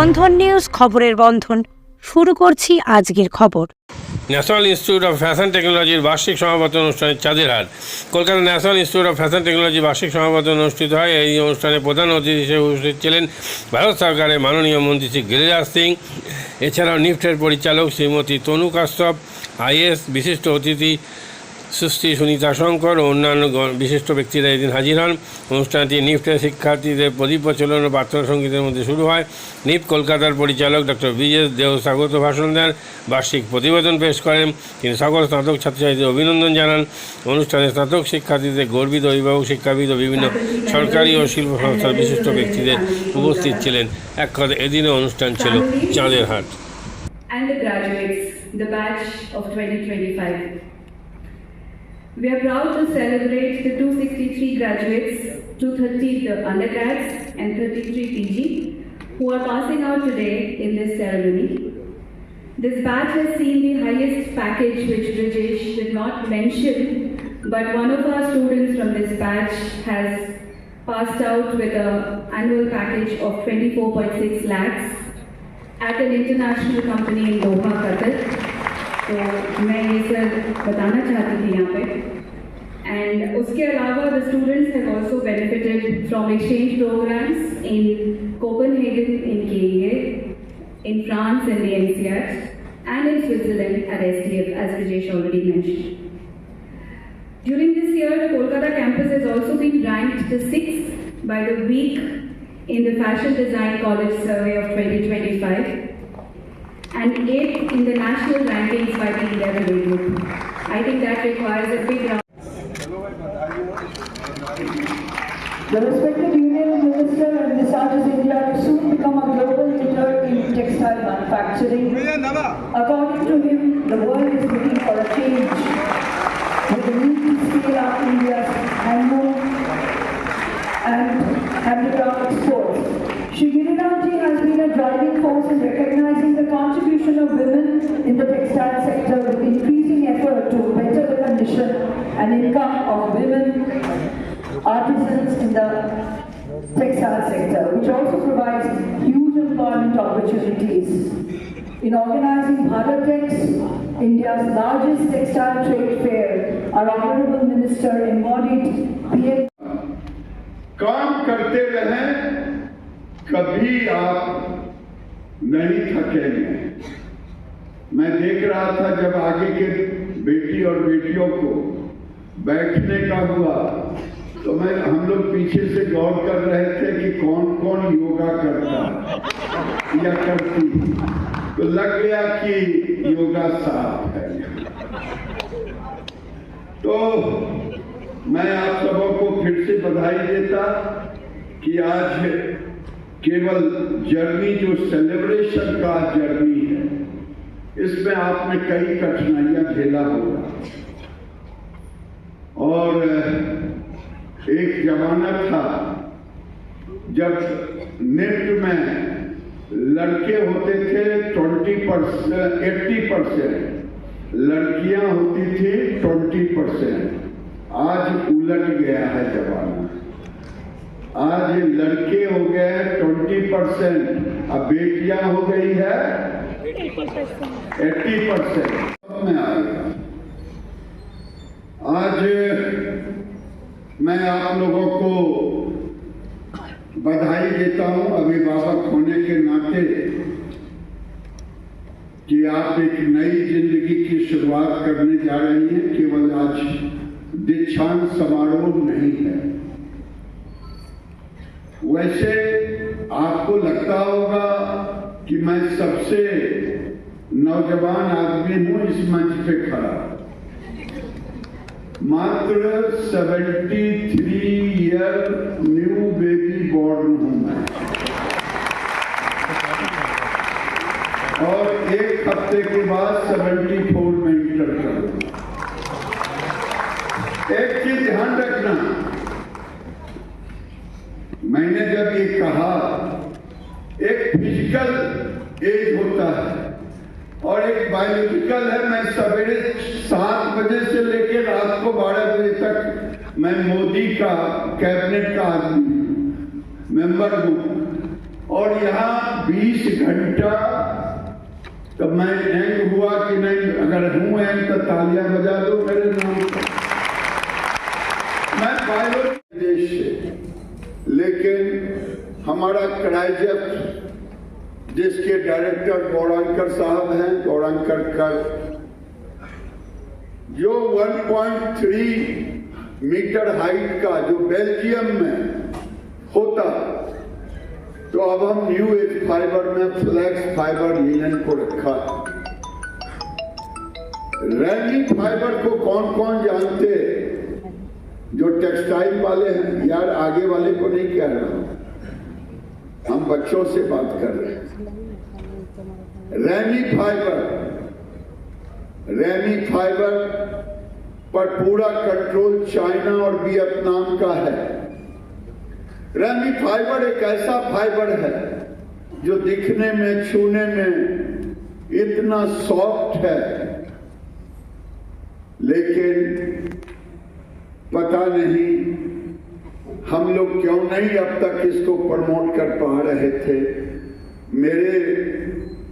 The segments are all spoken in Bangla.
বন্ধন নিউজ খবরের বন্ধন। শুরু করছি আজকের খবর। ন্যাশনাল ইনস্টিটিউট অফ ফ্যাশন টেকনোলজির বার্ষিক সমাবর্তন অনুষ্ঠানে চাঁদের হাট Kolkata national institute of fashion technology বার্ষিক সমাবর্তন অনুষ্ঠিত হয়। এই অনুষ্ঠানে প্রধান অতিথি হিসেবে উপস্থিত ছিলেন ভারত সরকারের মাননীয় মন্ত্রী শ্রী গিরিরাজ সিং। এছাড়াও নিফটের পরিচালক শ্রীমতী তনু কাশ্যপ আইএস বিশিষ্ট অতিথি সুশ্রী সুনীতা শঙ্কর ও অন্যান্য বিশিষ্ট ব্যক্তিরা এদিন হাজির হন। অনুষ্ঠানটি নিফটের শিক্ষার্থীদের প্রদীপ প্রচলন ও প্রার্থনা সঙ্গীতের মধ্যে শুরু হয়। নিফ কলকাতার পরিচালক ডক্টর বিজেশ দেও স্বাগত ভাষণ দেন। বার্ষিক প্রতিবেদন পেশ করেন। তিনি সকল স্নাতক ছাত্রছাত্রীদের অভিনন্দন জানান। অনুষ্ঠানে স্নাতক শিক্ষার্থীদের গর্বিত অভিভাবক শিক্ষাবিদ ও বিভিন্ন সরকারি ও শিল্প সংস্থার বিশিষ্ট ব্যক্তিদের উপস্থিত ছিলেন। এক কথা এদিনে অনুষ্ঠান ছিল চাঁদের হাট। And the graduates, the batch of 2025. We are proud to celebrate the 263 graduates, 230 the undergrads and 33 PG who are passing out today in this ceremony. This batch has seen the highest package which Rajesh did not mention, but one of our students from this batch has passed out with an annual package of 24.6 lakhs at an international company in Doha, Qatar. तो मैं ये सर बताना चाहती थी यहाँ पे एंड उसके अलावा the students have also benefited from exchange programs in Copenhagen in केए in France in the NCR and in Switzerland at STF as Rajesh already mentioned. During this year, the Kolkata campus has also been ranked the sixth by the week in the Fashion Design College Survey of 2025 and eighth in the national rankings by the Endeavor Day Group. I think that requires a big round. The respected Union Minister and envisages India to soon become a global leader in textile manufacturing. According to him, the world is looking for a change with the need to scale up India's handloom and handicraft exports. Ji has been a driving force in recognizing the contribution of women in the textile sector with increasing effort to better the condition and income of women artisans in the textile sector, which also provides huge employment opportunities. In organizing Bharattex, India's largest textile trade fair, our Honorable Minister embodied PM काम करते रहें कभी आप नहीं थकेंगे। मैं देख रहा था जब आगे के बेटी और बेटियों को बैठने का हुआ तो मैं, हम लोग पीछे से गौर कर रहे थे कि कौन कौन योगा करता या करती। तो लग गया कि योगा साफ़ है। तो मैं आप सबों को फिर से बधाई देता कि आज केवल जर्नी, जो सेलिब्रेशन का जर्नी है, इसमें आपने कई कठिनाइयाँ झेला होगा। और, एक जमाना था, जब नृत्य में लड़के होते थे ट्वेंटी परसेंट एट्टी परसेंट लड़कियाँ होती थी ट्वेंटी परसेंट आज उलट गया है जमाना। आज लड़के हो गए ट्वेंटी परसेंट, अब बेटियाँ हो गई है एट्टी परसेंट। में आएगा आज मैं आप लोगों को बधाई देता हूँ अभिभावक होने के नाते कि आप एक नई ज़िंदगी की शुरुआत करने जा रही हैं। केवल आज दीक्षांत समारोह नहीं है। वैसे आपको लगता होगा कि मैं सबसे नौजवान आदमी हूँ इस मंच पे खड़ा। मात्र 73 ईयर न्यू बेबी बॉर्न हूँ मैं। और एक हफ़्ते के बाद 74 में इंटर करूँगा एक चीज़ ध्यान रखना मैंने जब ये कहा एक फ़िज़िकल एज होता है। और एक बायोलॉजिकल है, मैं सवेरे सात बजे से लेकर रात को बारह बजे तक मैं मोदी का कैबिनेट का आदमी मेंबर हूँ। और यहाँ 20 घंटा तो मैं एंग हुआ कि नहीं अगर हूँ एंग तो तालियाँ बजा दो मेरे नाम मैं पायलट देश से, लेकिन हमारा क्राइजप जिसके डायरेक्टर गौरांकर साहब हैं, गौरांकर कर। जो 1.3 मीटर हाइट का, जो बेल्जियम में होता तो अब हम न्यू एज फाइबर में फ्लैक्स फाइबर लीलन को रखा। रैली फाइबर को कौन कौन जानते? जो टेक्सटाइल वाले हैं, यार आगे वाले को नहीं कह रहा हूँ। हम बच्चों से बात कर रहे हैं। रैनी फाइबर रैनी फाइबर पर पूरा कंट्रोल चाइना और वियतनाम का है। रैनी फाइबर एक ऐसा फाइबर है जो दिखने में, छूने में इतना सॉफ्ट है, लेकिन पता नहीं हम लोग क्यों नहीं अब तक इसको प्रमोट कर पा रहे थे। मेरे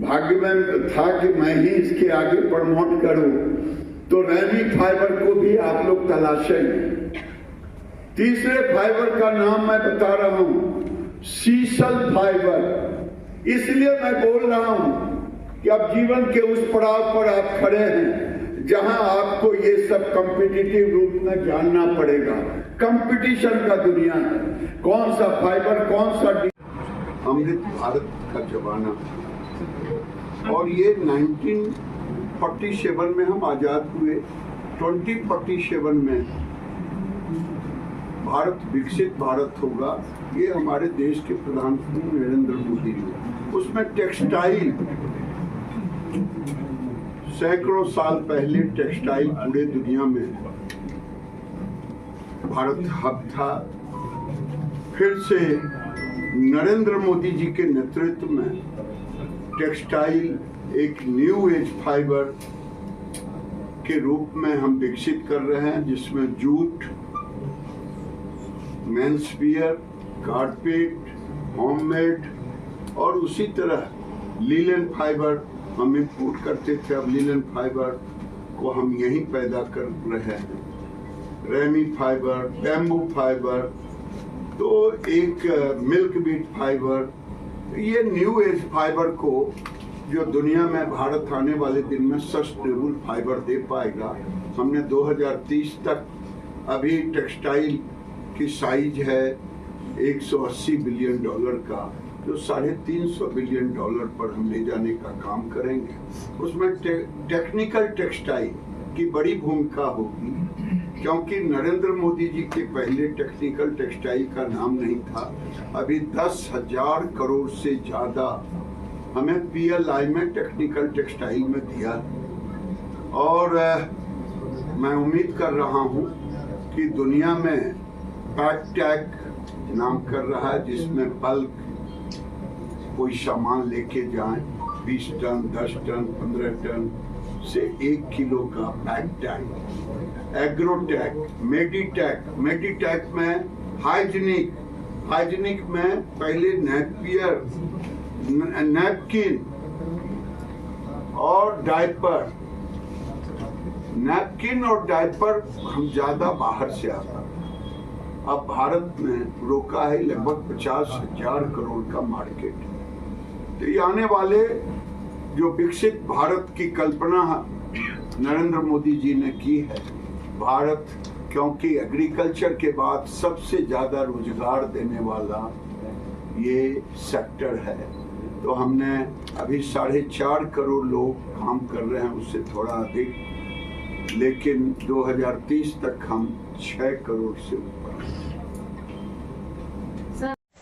भाग्य में था कि मैं ही इसके आगे प्रमोट करूँ। तो रैनी फाइबर को भी आप लोग तलाशें। तीसरे फाइबर का नाम मैं बता रहा हूँ, सीसल फाइबर। इसलिए मैं बोल रहा हूँ कि अब जीवन के उस पड़ाव पर आप खड़े हैं, जहाँ आपको ये सब कॉम्पिटिटिव रूप में जानना पड़ेगा। कंपटीशन का दुनिया है। कौन सा फाइबर, कौन सा अमृत भारत का जमाना। और ये 1947 में हम आज़ाद हुए 2047 में भारत, विकसित भारत होगा, ये हमारे देश के प्रधानमंत्री नरेंद्र मोदी जी उसमें टेक्सटाइल, सैकड़ों साल पहले टेक्सटाइल पूरे दुनिया में भारत हब था। फिर से नरेंद्र मोदी जी के नेतृत्व में टेक्सटाइल एक न्यू एज फाइबर के रूप में हम विकसित कर रहे हैं, जिसमें जूट मेंसवियर कारपेट होममेड और उसी तरह लीलन फाइबर हम इम्पोर्ट करते थे। अब लीलन फाइबर को हम यहीं पैदा कर रहे हैं। रेमी फाइबर, बैम्बू फाइबर तो एक मिल्क बीट फाइबर ये न्यू एज फाइबर को जो दुनिया में भारत आने वाले दिन में सस्टेनेबल फाइबर दे पाएगा। हमने 2030 तक अभी टेक्सटाइल की साइज़ है 180 बिलियन डॉलर का जो साढ़े तीन सौ बिलियन डॉलर पर हम ले जाने का काम करेंगे। उसमें टे, टेक्निकल टेक्सटाइल की बड़ी भूमिका होगी। क्योंकि नरेंद्र मोदी जी के पहले टेक्निकल टेक्सटाइल का नाम नहीं था, अभी दस हज़ार करोड़ से ज़्यादा हमें पीएलआई में टेक्निकल टेक्सटाइल में दिया और मैं उम्मीद कर रहा हूँ कि दुनिया में पैक टैग नाम कर रहा है, जिसमें बल्क कोई सामान लेके जाएँ 20 टन 10 टन 15 टन से एक किलो का पैक टैग एग्रोटैक, मेडिटैक मेडिटैक में हाइजीनिक हाइजीनिक में पहले नेपियर नैपकिन और डायपर। नैपकिन और डायपर हम ज़्यादा बाहर से आता अब भारत में रोका है लगभग पचास हज़ार करोड़ का मार्केट। तो ये आने वाले जो विकसित भारत की कल्पना नरेंद्र मोदी जी ने की है, भारत क्योंकि एग्रीकल्चर के बाद सबसे ज़्यादा रोज़गार देने वाला ये सेक्टर है। तो हमने अभी साढ़े चार करोड़ लोग काम कर रहे हैं उससे थोड़ा अधिक, लेकिन 2030 तक हम छह करोड़ से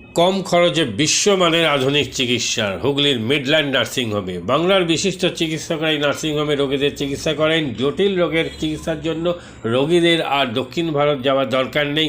কম খরচে বিশ্বমানের আধুনিক চিকিৎসার। হুগলির মিডল্যান্ড নার্সিংহোমে বাংলার বিশিষ্ট চিকিৎসকরা এই নার্সিংহোমে রোগীদের চিকিৎসা করেন। জটিল রোগের চিকিৎসার জন্য রোগীদের আর দক্ষিণ ভারত যাওয়ার দরকার নেই।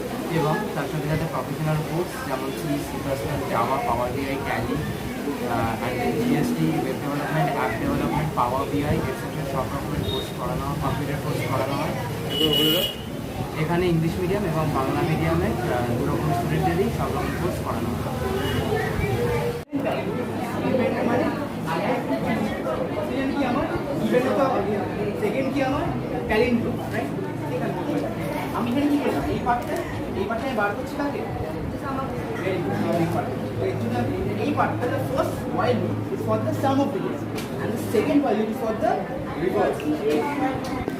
এবং তার সাথে সাথে প্রফেশনাল কোর্স যেমন C C plus plus Java Power BI Tally and GST web development app development Power BI etcetera সব রকমের কোর্স করানো হয় কম্পিউটার কোর্স করানো হয়। এখানে ইংলিশ মিডিয়াম এবং বাংলা মিডিয়ামে দু রকম স্টুডেন্টেরই সব রকম কোর্স করানো হয়। সেকেন্ড কি রাইট আমি এখানে কি এই পার্টটা আমি বার করছি কাকে এই পার্টটা for the sum of digits and the second while loop is for the reverse